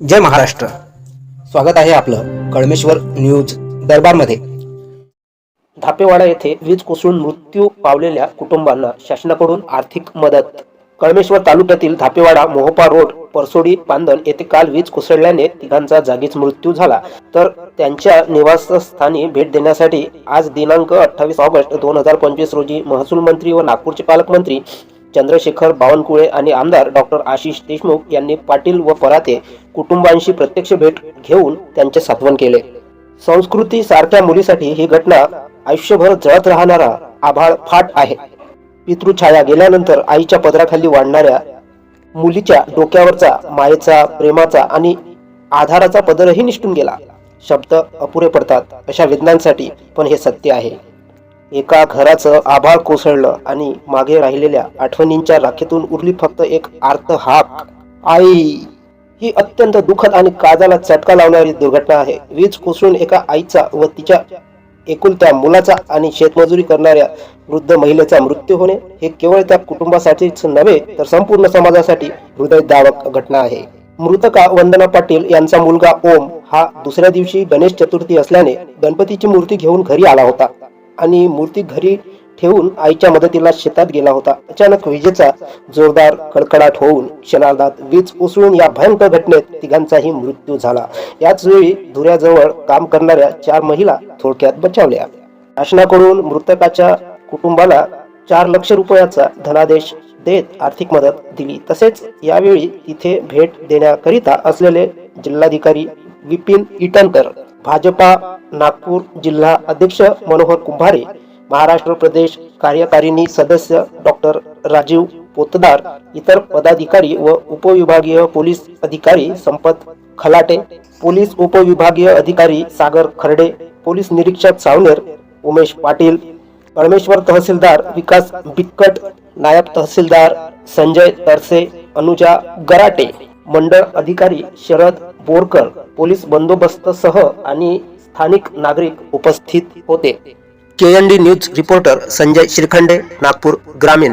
जय महाराष्ट्र. स्वागत आहे आपलं कळमेश्वर न्यूज दरबारमध्ये. धापेवाडा येथे वीज कोसळून मृत्यू पावलेल्या कुटुंबांना शासनाकडून आर्थिक मदत. कळमेश्वर तालुक्यातील धापेवाडा मोहोपा रोड परसोडी पांदन येथे काल वीज कोसळल्याने तिघांचा जागीच मृत्यू झाला. तर त्यांच्या निवासस्थानी भेट देण्यासाठी आज दिनांक अठ्ठावीस ऑगस्ट दोन हजार पंचवीस रोजी महसूल मंत्री व नागपूरचे पालकमंत्री चंद्रशेखर बावनकुळे आणि आमदार डॉक्टर आशिष देशमुख यांनी पाटील व पराते कुटुंबांशी प्रत्यक्ष भेट घेऊन त्यांचे सात्वन केले. संस्कृती सारख्या मुलीसाठी ही घटना आयुष्यभर जळत राहणारा आभाळ फाट आहे. पितृछाया गेल्यानंतर आईच्या पदराखाली वाढणाऱ्या मुलीच्या डोक्यावरचा मायेचा प्रेमाचा आणि आधाराचा पदरही निष्ठून गेला. शब्द अपुरे पडतात अशा वेदनांसाठी पण हे सत्य आहे. एका घराचं आभाळ कोसळलं आणि मागे राहिलेल्या आठवणींच्या राखेतून उरली फक्त एक आर्त हाक. आई ही अत्यंत दुःखद आणि काजाला चटका लावणारी दुर्घटना आहे. वीज कोसळून एका आईचा व तिच्या एकुलत्या मुलाचा आणि शेतमजुरी करणाऱ्या वृद्ध महिलेचा मृत्यू होणे हे केवळ त्या कुटुंबासाठीच नव्हे तर संपूर्ण समाजासाठी हृदयदावक घटना आहे. मृतका वंदना पाटील यांचा मुलगा ओम हा दुसऱ्या दिवशी गणेश चतुर्थी असल्याने गणपतीची मूर्ती घेऊन घरी आला होता. आणि मूर्ती घरी ठेवून आईच्या मदतीला शेतात गेला होता. अचानक विजेचा जोरदार कडकडाट होऊन क्षणार्धात वीज उसळून या भयंकर घटनेत तिघांचाही मृत्यू झाला. याच वेळी धुऱ्याजवळ काम करणाऱ्या चार महिला थोडक्यात बचावल्या. शासनाकडून मृतकाच्या कुटुंबाला चार लक्ष रुपयाचा धनादेश देत आर्थिक मदत दिली. तसेच यावेळी तिथे भेट देण्याकरिता असलेले जिल्हाधिकारी विपिन इटनकर भाजपा नागपूर जिल्हा अध्यक्ष मनोहर कुंभारे महाराष्ट्र प्रदेश कार्यकारिणी सदस्य डॉक्टर राजीव पोतदार इतर पदाधिकारी व उपविभागीय पोलीस अधिकारी संपत खलाटे पोलीस उपविभागीय अधिकारी सागर खर्डे पोलीस निरीक्षक सावनेर उमेश पाटील परमेश्वर तहसीलदार विकास बिक्कट नायब तहसीलदार संजय तरसे अनुजा गराटे मंडळ अधिकारी शरद बोरकर पोलीस बंदोबस्तसह आणि स्थानिक नागरिक उपस्थित होते. K N D news reporter Sanjay Shirkhande Nagpur ग्रामीण.